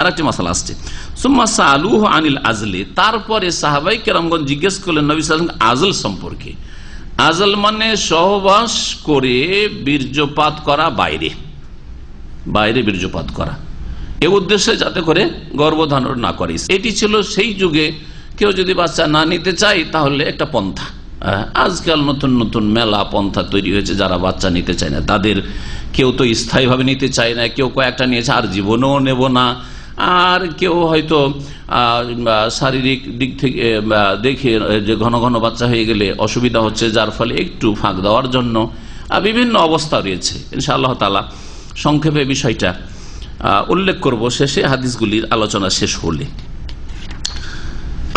আর একটি মশালা আসছে। সুম্মা সালুহ আনিল আজলে, তারপরে সাহাবাই কেরামগঞ্জ জিজ্ঞেস করলেন, নবী সাল্লাম আজল সম্পর্কে। আজল মানে সহবাস করে বীর্যপাত করা বাইরে। বাইরে বীর্যপাত করা। এ উদ্দেশ্যে যাতে করে গর্ভধারণ না করে। এটি ছিল সেই যুগে কেউ যদি বাচ্চা না নিতে চায়, তাহলে একটা পন্থা। আজকাল নতুন নতুন মেলা, পন্থা তৈরি হয়েছে যারা বাচ্চা নিতে চায় না। তাদের কেউ তো স্থায়ীভাবে নিতে চায় না, কেউ কয়েকটা নিয়েছে, আর জীবনেও নেব না। আর কেউ হয়তো শারীরিক দিক থেকে দেখে যে ঘন ঘন বাচ্চা হয়ে গেলে অসুবিধা হচ্ছে, যার ফলে একটু ফাঁক দেওয়ার জন্য বিভিন্ন অবস্থা রয়েছে। ইনশাআল্লাহ তালা সংক্ষেপে বিষয়টা উল্লেখ করব। শেষে হাদিসগুলির আলোচনা শেষ হলে।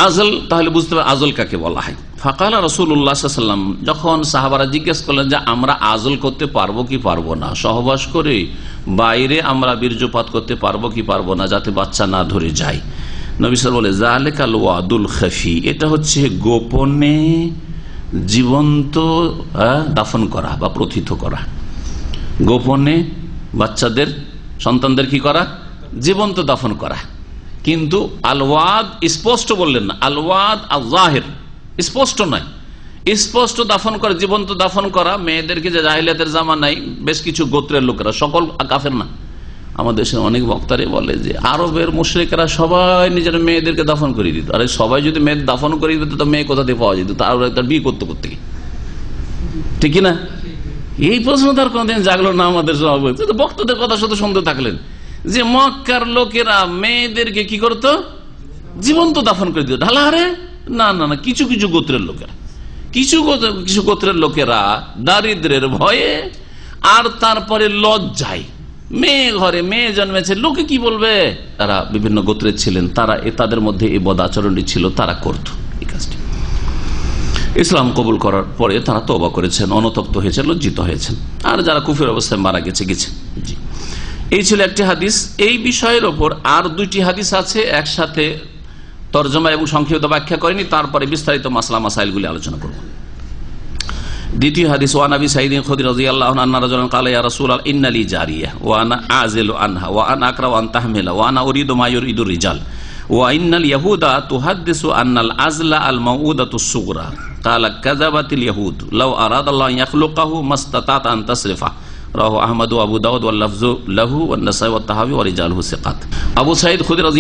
আজল, তাহলে বুঝতে পারে আজল কাকে বলা হয়? ফাকালা রসুল্লাহাম যখন সাহাবারা জিজ্ঞেস করলেন যে আমরা আজল করতে পারব কি পারব না, সহবাস করে বাইরে আমরা বীর্যপাত করতে পারব কি পারব না যাতে বাচ্চা না ধরে যায়। নবিসার বলে জালেকাল ওয়াদুল খাফি এটা হচ্ছে গোপনে জীবন্ত দাফন করা বা প্রথিত করা। গোপনে বাচ্চাদের, সন্তানদের কি করা? জীবন্ত দাফন করা। কিন্তু আলওয়াদ স্পষ্ট বললেন না, আলওয়াদ আল্লাহের স্পষ্ট নয়। স্পষ্ট দাফন করা, জীবন্ত দাফন করা মেয়েদেরকে যে জাহিলিয়াতের জামা নাই, বেশ কিছু গোত্রের লোকেরা, সকল কাফের না। আমাদের দেশের অনেক বক্তারে বলে যে আরবের মুশ্রিকেরা সবাই নিজের মেয়েদেরকে দাফন করে দিত। আরে সবাই যদি মেয়ের দাফন করে দিত, তো মেয়ে কোথা থেকে পাওয়া যেত? তার বিয়ে করতে করতে। গিয়ে। ঠিক না এই প্রশ্ন তার কোনদিন জাগলো না আমাদের সভাপতি বক্তাদের কথা শুধু শুনতে থাকলেন। যে মক্কার লোকেরা মেয়েদেরকে কি করতো? জীবন্ত দাফন করে দিত। ঢালাহারে না না না, কিছু কিছু গোত্রের লোকেরা। কিছু কিছু গোত্রের লোকেরা দারিদ্রের ভয়ে আর তারপরে লজ্জায়। মেয়ে ঘরে মেয়ে জন্মেছে, লোকে কি বলবে? তারা বিভিন্ন গোত্রের ছিলেন, তারা তাদের মধ্যে এই বদ আচরণটি ছিল, তারা করত এই কাজটি। ইসলাম কবুল করার পরে তারা তবা করেছেন, অনতপ্ত হয়েছেন, লজ্জিত হয়েছেন। আর যারা কুফের অবস্থায় মারা গেছে গেছে জি। এই ছিল একটি হাদিস। এই বিষয়ের ওপর আর দুইটি হাদিস আছে, একসাথে তর্জমা এবং সংক্ষিপ্ত ব্যাখ্যা করেনি, তারপরে বিস্তারিত মাসলা, মাসাইলগুলি আলোচনা করব। দ্বিতীয় হাদিস ওয়ানাবি সাইদিন খদির রাদিয়াল্লাহু আন্না রাজুলান ক্বালা ইয়া রাসূলাল, ইন্নালি জারিয়া, ওয়া আনা আযিলু আনহা, ওয়া আনা আকরা ওয়া আন তাহমিলা, ওয়া আনা উরিদু মা ইউরিদুর রিজাল, ওয়া ইন্নাল ইয়াহুদা তুহাদ্দিসু আন্নাল আযলা আল মাউউদাতু সুগরা ক্বালা কাযাবাতিল ইয়াহুদ, লাউ আরাদাল্লাহু ইয়াখলুকাহু মাস্তাতাত আন তাসরিফা রাহু আহমদ, আবু দাউদ তাহাবি আবু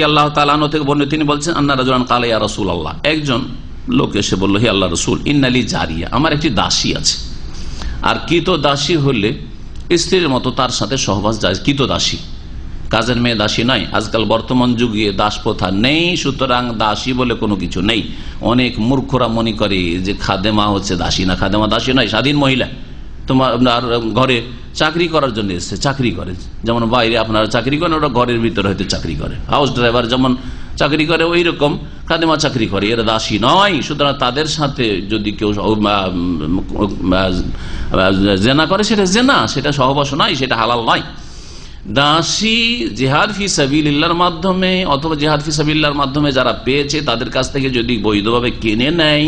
আনহু থেকে তিনি বলছেন রাসূলুল্লাহ। একজন লোক এসে বলল আল্লাহ রসুল ইন্নালি জারিয়া, আমার একটি দাসী আছে। আর কিত দাসী হলে স্ত্রীর মতো তার সাথে সহবাস যায়, কিত দাসী। কাজের মেয়ে দাসী নয় আজকাল বর্তমান যুগে দাস প্রথা নেই, সুতরাং দাসী বলে কোনো কিছু নেই। অনেক মূর্খরা মনে করে যে খাদেমা হচ্ছে দাসী না, খাদেমা দাসী নয়, স্বাধীন মহিলা। তোমার, আপনার ঘরে চাকরি করার জন্য এসছে, চাকরি করে। যেমন বাইরে আপনারা চাকরি করেন, ওরা ঘরের ভিতরে হয়তো চাকরি করে। হাউস ড্রাইভার যেমন চাকরি করে ওই রকম খাদেমা চাকরি করে, এরা দাসী নয়। সুতরাং তাদের সাথে যদি কেউ জেনা করে, সেটা জেনা, সেটা সহবাস নয়, সেটা হালাল নয়। দাসী জেহাদ ফি সাবিল্লার মাধ্যমে, অথবা জেহাদ ফি সাবিল্লার মাধ্যমে যারা পেয়েছে, তাদের কাছ থেকে যদি বৈধভাবে কিনে নেয়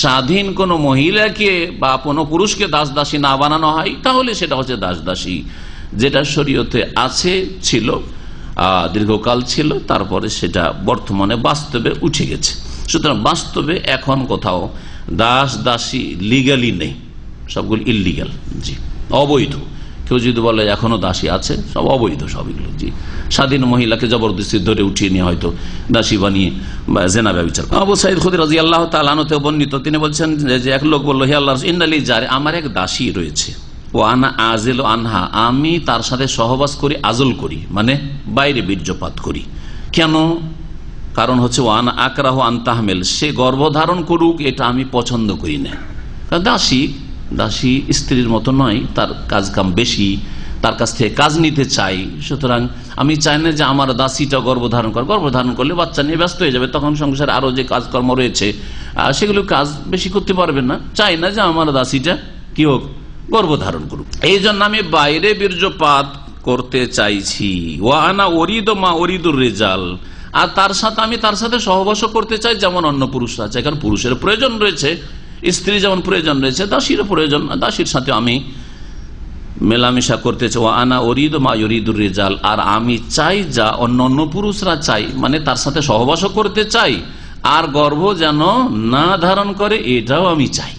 স্বাধীন কোনো মহিলাকে বা কোনো পুরুষকে দাস দাসী না বানানো হয়, তাহলে সেটা হচ্ছে দাস দাসী যেটা শরীয়তে আছে, ছিল দীর্ঘকাল ছিল, তারপরে সেটা বর্তমানে বাস্তবে উঠে গেছে। সুতরাং বাস্তবে এখন কোথাও দাস দাসী লিগালি নেই। সবগুলো ইলিগাল জি, অবৈধ। কেউ যদি বলে, এখনও দাসী আছে? সব অবৈধ সবগুলো জি। স্বাধীন মহিলাকে জবরদস্তি ধরে উঠিয়ে নিয়ে হয়তো দাসী বানিয়ে বা জেনা ব্যবচার আবু সাইদ খুদি রাজি আল্লাহ তালানতে বর্ণিত, তিনি বলছেন যে- এক লোক বলল, হে আল্লাহ ইন্দালি যারে আমার এক দাসী রয়েছে। ও আনা আজেল আনহা, আমি তার সাথে সহবাস করি আজল করি মানে বাইরে বীর্যপাত করি। কেন? কারণ হচ্ছে ওয়ান আকরাহ আন্তাহমেল সে গর্ভধারণ করুক, এটা আমি পছন্দ করি না। দাসী দাসী স্ত্রীর মতো নয়, তার কাজ কাম বেশি, তার কাছ থেকে কাজ নিতে চাই। সুতরাং আমি চাই না যে আমার দাসীটা গর্ভধারণ করে, গর্ভধারণ করলে বাচ্চা নিয়ে ব্যস্ত হয়ে যাবে, তখন সংসারে আরও যে কাজকর্ম রয়েছে সেগুলো কাজ বেশি করতে পারবে না। চাই না যে আমার দাসীটা কি হোক, গর্ভধারণ করুক। এই জন্য আমি বাইরে বীর্যপাত করতে চাইছি। ওয়ানা অরিদ মা অরিদুর রেজাল। আর তার সাথে আমি তার সাথে সহবাস করতে চাই, যেমন অন্য পুরুষরা আছে কারণ পুরুষের প্রয়োজন রয়েছে। স্ত্রী যেমন প্রয়োজন রয়েছে, দাসীরও প্রয়োজন। দাসীর সাথে আমি মেলামেশা করতে চাই ও আনা অরিদ মা রেজাল। আর আমি চাই যা অন্য অন্য পুরুষরা চাই মানে তার সাথে সহবাসও করতে চাই। আর গর্ভ যেন না ধারণ করে, এটাও আমি চাই।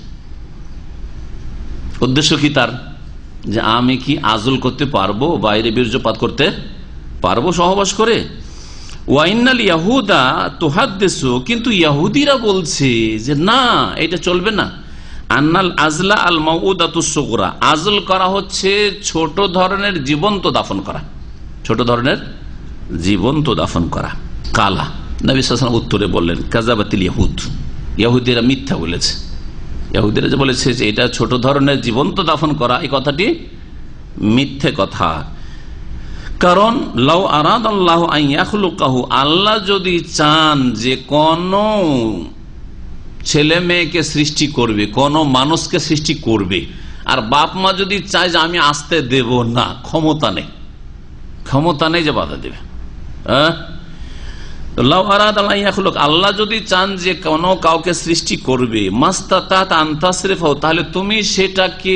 উদ্দেশ্য কি তার? যে আমি কি আজল করতে পারব, বাইরে বীর্যপাত করতে পারব সহবাস করে? ওয়াইনাল ইয়াহুদা তোহাদ্দেশো কিন্তু ইয়াহুদিরা বলছে যে না, এটা চলবে না। আন্নাল আজলা আল মৌদাতুসোগরা আজল করা হচ্ছে ছোট ধরনের জীবন্ত দাফন করা। ছোট ধরনের জীবন্ত দাফন করা। কালা। নবী উত্তরে বললেন কাজাবাতিল ইয়াহুদ। ইয়াহুদিরা মিথ্যা বলেছে। ইয়াহুদিরা যে বলেছে যে এটা ছোট ধরনের জীবন্ত দাফন করা, এই কথাটি মিথ্যে কথা। কারণ, লাউ আরাদ আল্লাহ আইয়াখলুকাহু আল্লাহ যদি চান যে কোন ছেলে মেয়েকে সৃষ্টি করবে, কোন মানুষকে সৃষ্টি করবে, আর বাপ মা যদি চায় যে আমি আসতে দেব না, ক্ষমতা নেই। ক্ষমতা নেই যে বাধা দেবে। হ্যাঁ? আল্লাহ যদি চান যে কোন কাউকে সৃষ্টি করবে আন্তাসরেফ তাহলে তুমি সেটাকে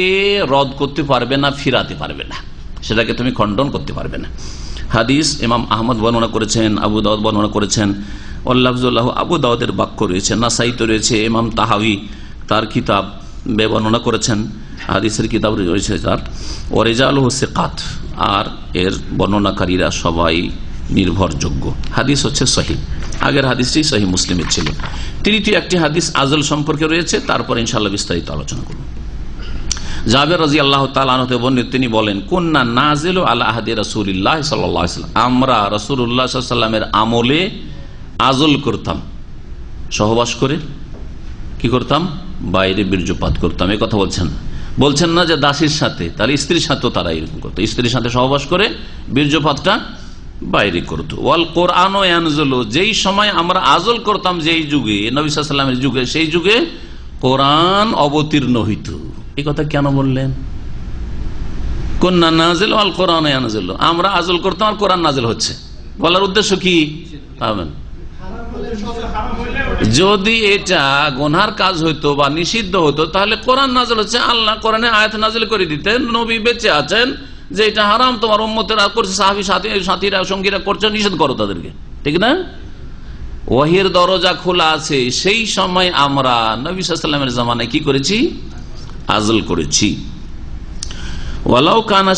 রদ করতে পারবে না, ফিরাতে পারবে না। সেটাকে তুমি খণ্ডন করতে পারবে না। হাদিস ইমাম আহমদ বর্ণনা করেছেন, আবু দাউদ বর্ণনা করেছেন আল্লাহ, আবু দাউদের বাক্য রয়েছে, নাসাইত রয়েছে ইমাম তাহাবি তার কিতাব বর্ণনা করেছেন, হাদিসের কিতাব রয়েছে তার। ওরেজাল হোসেকাত আর এর বর্ণনাকারীরা সবাই নির্ভরযোগ্য। হাদিস হচ্ছে সহি। আগের হাদিসটি সহি মুসলিমের ছিল। তৃতীয় একটি হাদিস আজল সম্পর্কে রয়েছে, তারপর ইনশাল্লাহ বিস্তারিত আলোচনা করব। জাবের রাজি আল্লাহ তালতে বর্ণিত, তিনি বলেন কন্যা নাজেল আল্লাহ রসুল্লাহ সাল্লাম। আমরা রসুল্লাহ সাল্লামের আমলে আজল করতাম। সহবাস করে কি করতাম? বাইরে বীর্যপাত করতাম। এ কথা বলছেন বলছেন না যে দাসীর সাথে, তার স্ত্রীর সাথেও তারা এরকম করতো। স্ত্রীর সাথে সহবাস করে বীর্যপাতটা বাইরে করতো। ওয়াল কোরআন যেই সময় আমরা আজল করতাম, যেই যুগে নবিসামের যুগে, সেই যুগে কোরআন অবতীর্ণ হইত। এই কথা কেন বললেন? কন্যা নাজেল আল কোরআন আমরা আজল করতাম আর কোরআন নাজেল হচ্ছে। বলার উদ্দেশ্য কি? পাবেন যদি এটা গোনার কাজ হইতো বা নিষিদ্ধ হতো তাহলে কোরআন নাজল হচ্ছে, আল্লাহ কোরআনে আয়াত নাজল করে দিতেন, নবী বেঁচে আছেন, যে এটা হারাম, তোমার উম্মতেরা করছে, সাহাবি, সাথী, সাথীরা, সঙ্গীরা করছে, নিষেধ করো তাদেরকে। ঠিক না? ওয়াহির দরজা খোলা আছে, সেই সময় আমরা নবী সাল্লামের জামানায় কি করেছি? আজল করেছি। ওয়ালাউ কানা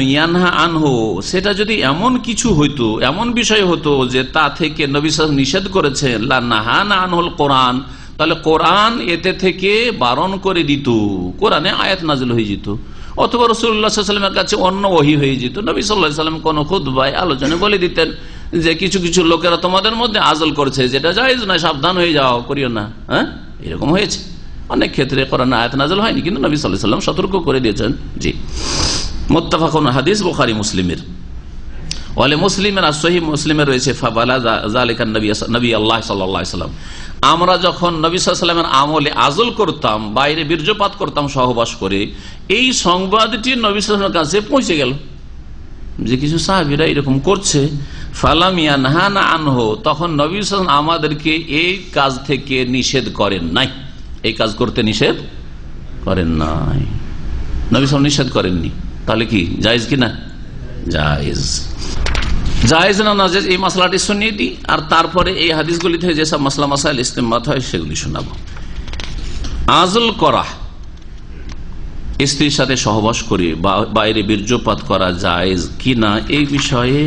ইয়ানহা আনহো, সেটা যদি এমন কিছু হইতো, এমন বিষয় হতো যে তা থেকে নবী নিষেধ করেছেন লাহানা আনহল কোরআন, তাহলে কোরআন এতে থেকে বারণ করে দিত, কোরআনে আয়াত নাজিল হয়ে যেত। অথবা রসুল্লাহামের কাছে অন্য ওহি হয়ে যেত, নবী সাল্লাম কোন খুদ ভাই আলোচনা বলে দিতেন যে কিছু কিছু লোকেরা তোমাদের মধ্যে আজল করছে, যেটা যাইজ না সাবধান হয়ে যাও, করিও না হ্যাঁ? এরকম হয়েছে। অনেক ক্ষেত্রে কোরআন আয়াত নাজল হয়নি, কিন্তু নবী সাল্লাম সতর্ক করে দিয়েছেন। জি। মোত্তাফাকুন হাদিস বোখারি, মুসলিমের। ওয়ালে মুসলিমের আর সহি মুসলিমের রয়েছে নবী আল্লাহ আমরা যখন নবী সাল্লামের আমলে আজল করতাম, বাইরে বীর্যপাত করতাম, সহবাস করে, এই সংবাদটি নবী সাল্লামের কাছে পৌঁছে গেল। যে কিছু সাহাবিরা এরকম করছে ফালামিয়া নাহানা আনহ, তখন নবী সাল্লাম আমাদেরকে এই কাজ থেকে নিষেধ করেন নাই। এই কাজ করতে নিষেধ? করেন নাই। নবী সাল নিষেধ করেননি। তাহলে কি, জায়েজ কি না? জায়েজ। জায়েজ না নাজেজ এই মশলাটি শুনিয়ে দিই আর তারপরে এই হাদিসগুলি থেকে যেসব মশলা মশাইল ইস্তেমাত হয়, সেগুলি শোনাবো। আজল করা স্ত্রীর সাথে সহবাস করে বাইরে বীর্যপাত করা জায়েজ কি না, এই বিষয়ে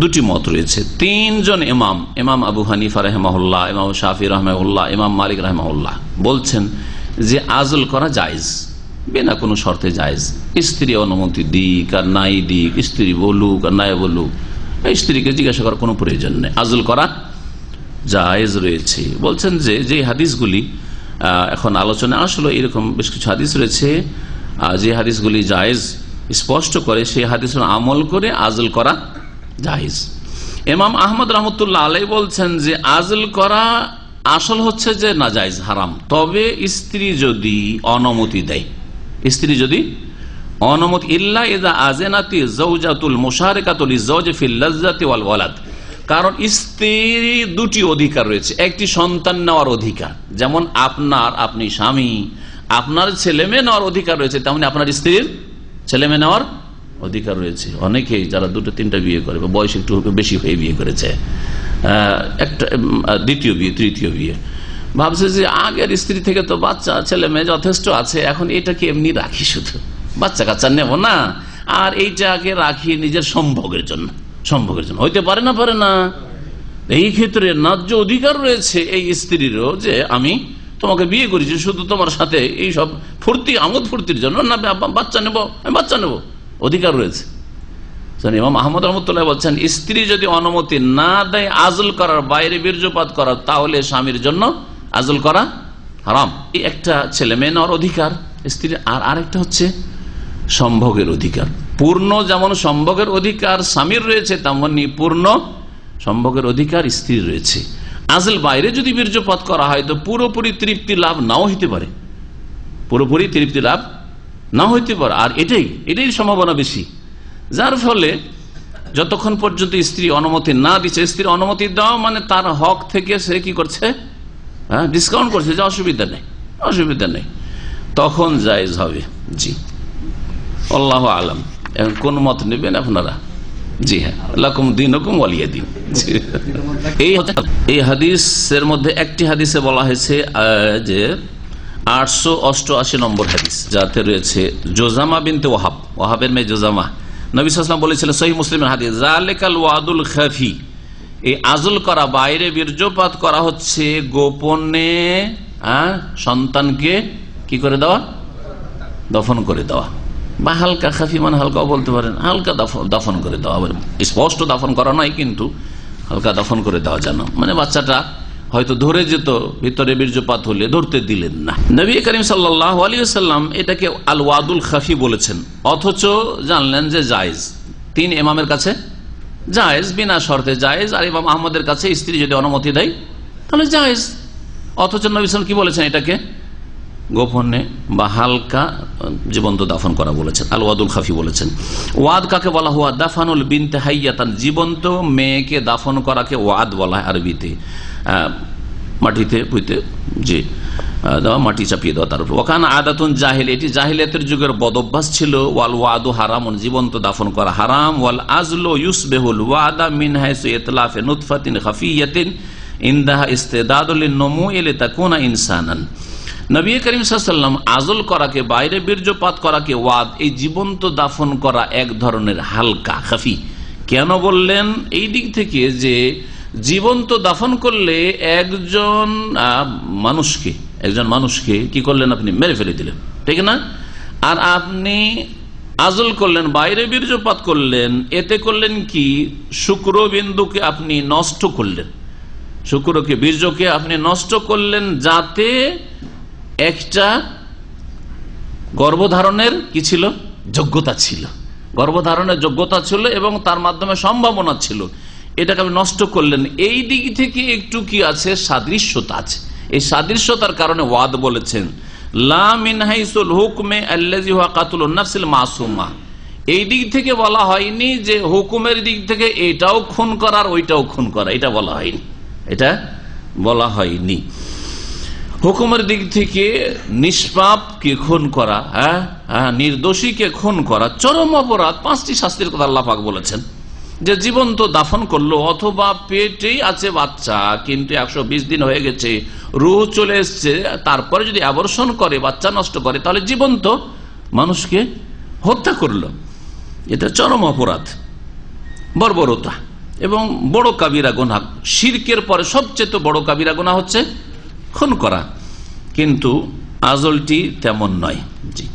দুটি মত রয়েছে। তিনজন ইমাম ইমাম আবু হানিফা রহমাউল্লাহ ইমাম শাফি রহমাউল্লাহ ইমাম মালিক রহমাউল্লাহ বলছেন যে আজল করা জায়জ, বিনা কোনো শর্তে জায়জ। স্ত্রী অনুমতি দিক আর নাই দিক, স্ত্রী বলুক আর নাই বলুক স্ত্রীকে জিজ্ঞাসা করার কোনো প্রয়োজন নেই। আজল করা জায়েজ রয়েছে। বলছেন যে যে হাদিসগুলি এখন আলোচনা আসলো, এরকম বেশ কিছু হাদিস রয়েছে যে হাদিসগুলি জায়েজ স্পষ্ট করে, সেই হাদিস আমল করে আজল করা জাহিজ। এমাম আহমদ রহমতুল্লাহ আলাই বলছেন যে আজল করা আসল হচ্ছে যে না জায়জ, হারাম। তবে স্ত্রী যদি অনুমতি দেয়, স্ত্রী যদি অনুমতি, ইল্লা এদা আজেনাতি জৌজাতুল মুশারেকাতুল ইজাতি ওয়াল ওয়ালাদ। কারণ স্ত্রীর দুটি অধিকার রয়েছে, একটি সন্তান নেওয়ার অধিকার, যেমন আপনার, আপনি স্বামী, আপনার ছেলে মেয়ে নেওয়ার অধিকার রয়েছে, তেমনি আপনার স্ত্রীর ছেলে মেয়ে নেওয়ার অধিকার রয়েছে। অনেকেই যারা দুটো, তিনটা বিয়ে করে বা বয়স একটু বেশি হয়ে বিয়ে করেছে একটা দ্বিতীয় বিয়ে, তৃতীয় বিয়ে। ভাবছে যে আগের স্ত্রী থেকে তো বাচ্চা, ছেলে মেয়ে যথেষ্ট আছে, এখন এটাকে এমনি রাখি শুধু। বাচ্চা কাচ্চা নেব না। আর এইটাকে রাখি নিজের সম্ভোগের জন্য সম্ভোগের জন্য। হইতে পারে না পারে না। এই ক্ষেত্রে ন্যায্য অধিকার রয়েছে এই স্ত্রীরও যে আমি তোমাকে বিয়ে করেছি, শুধু তোমার সাথে এই সব ফুর্তি, আমোদ ফুর্তির জন্য না বাচ্চা নেব, আমি বাচ্চা নেব। অধিকার রয়েছে। ইমাম আহমদ রহমতুল্লাহ বলছেন, স্ত্রী যদি অনুমতি না দেয় আজল করার বাইরে বীর্যপাত করার, তাহলে স্বামীর জন্য আজল করা হারাম। একটা ছেলে মেয়ে নেওয়ার অধিকার, স্ত্রীর, আর আরেকটা হচ্ছে সম্ভোগের অধিকার। পূর্ণ যেমন সম্ভোগের অধিকার স্বামীর রয়েছে, তেমনি পূর্ণ সম্ভোগের অধিকার স্ত্রীর রয়েছে। আজল বাইরে যদি বীর্যপাত করা হয়, তো পুরোপুরি তৃপ্তি লাভ নাও হইতে পারে। পুরোপুরি তৃপ্তি লাভ না হইতে পারে। আর এটাই এটাই সম্ভাবনা বেশি। যার ফলে যতক্ষণ পর্যন্ত স্ত্রী অনুমতি না দিচ্ছে স্ত্রীর অনুমতি দেওয়া মানে তার হক থেকে সে কি করছে? হ্যাঁ ডিসকাউন্ট করছে যে অসুবিধা নেই অসুবিধা নেই। তখন জায়েজ হবে। জি। আল্লাহ আলম। এখন কোন মত নেবেন আপনারা? জি হ্যাঁ। দিন হুকুম ওয়ালিয়া দিন। এই এই হাদিসের মধ্যে একটি হাদিসে বলা হয়েছে যে আটশো অষ্টআশি নম্বর হাদিস, যাতে রয়েছে জোজামা বিনতে ওহাব ওহাবের মেয়ে জোজামা। নবী বলেছিলেন সহি মুসলিমের হাদিস জালেকাল ওয়াদুল খাফি এই আজল করা, বাইরে বীর্যপাত করা হচ্ছে গোপনে সন্তানকে কি করে দেওয়া? দফন করে দেওয়া। বা হালকা খাফি মানে হালকাও বলতে পারেন, হালকা দাফ- দাফন করে দেওয়া। স্পষ্ট দাফন করা নয় কিন্তু হালকা দাফন করে দেওয়া যেন। মানে বাচ্চাটা হয়তো ধরে যেত, ভিতরে বীর্যপাত হলে ধরতে দিলেন না। নবী করিম সাল্লাহ আলী সাল্লাম এটাকে আল ওয়াদুল খাফি বলেছেন। অথচ জানলেন যে জায়েজ। তিন এমামের কাছে জায়েজ, বিনা শর্তে জায়েজ, আর ইমাম আহমদের কাছে স্ত্রী যদি অনুমতি দেয়, তাহলে জায়েজ। অথচ নবী সাল্লাম কি বলেছেন এটাকে? গোপনে বা হালকা জীবন্ত দাফন করা বলেছেন আল ওয়াদুল খাফি বলেছেন। ওয়াদ কাকে বলা হুয়া? দাফানুল বিনতে হাইয়াতান, জীবন্ত মেয়েকে দাফন করাকে ওয়াদ বলা হয় আরবিতে। মাটিতে, পুঁতে যে দেওয়া, মাটি চাপিয়ে দেওয়া তার উপর। ওখানে আদাতুন জাহিল এটি জাহিলিয়াতের যুগের বদভ্যাস ছিল, ওয়াল ওয়াদু হারাম জীবন্ত দাফন করা হারাম, ওয়াল আজলো ইউসবেহুল ওয়াদা মিন হাইসু ইতলাফে নুতফাতিন খাফিয়াতিন, ইন্দাহা ইস্তেদাদুল নমু এলে তাকুনা ইনসানান। নবী করিম সাল্লাম আজল করাকে, বাইরে বীর্যপাত করাকে ওয়াদ, এই জীবন্ত দাফন করা এক ধরনের হালকা, খাফি। কেন বললেন? এই দিক থেকে যে জীবন্ত দাফন করলে একজন মানুষকে একজন মানুষকে কি করলেন আপনি? মেরে ফেলে দিলেন। ঠিক না? আর আপনি আজল করলেন, বাইরে বীর্যপাত করলেন, এতে করলেন কি? শুক্রবিন্দুকে আপনি নষ্ট করলেন। শুক্রকে, বীর্যকে আপনি নষ্ট করলেন যাতে একটা গর্ভধারণের কি ছিল? যোগ্যতা ছিল। গর্ভধারণের যোগ্যতা ছিল এবং তার মাধ্যমে সম্ভাবনা ছিল। এটাকে আপনি নষ্ট করলেন। এই দিক থেকে একটু কি আছে? সাদৃশ্যতা আছে। এই সাদৃশ্যতার কারণে ওয়াদ বলেছেন এই দিক থেকে বলা হয়নি যে হুকুমের দিক থেকে এটাও খুন করার, ওইটাও খুন করা। এটা বলা হয়নি। এটা বলা হয়নি। হুকুমের দিক থেকে নিষ্পাপকে খুন করা হ্যাঁ? হ্যাঁ নির্দোষীকে খুন করা, চরম অপরাধ, পাঁচটি শাস্তির কথা আল্লাহ পাক বলেছেন। যে জীবন্ত দাফন করল, অথবা পেটেই আছে বাচ্চা, কিন্তু একশো বিশ দিন হয়ে গেছে, রুহ চলে এসছে, তারপরে যদি আবর্ষণ করে, বাচ্চা নষ্ট করে, তাহলে জীবন্ত মানুষকে হত্যা করল। এটা চরম অপরাধ, বর্বরতা। এবং বড় কাবিরা গোনা, শিরকের পরে সবচেয়ে তো বড় কাবিরা গোনা হচ্ছে খুন করা। কিন্তু আজলটি তেমন নয়। জি।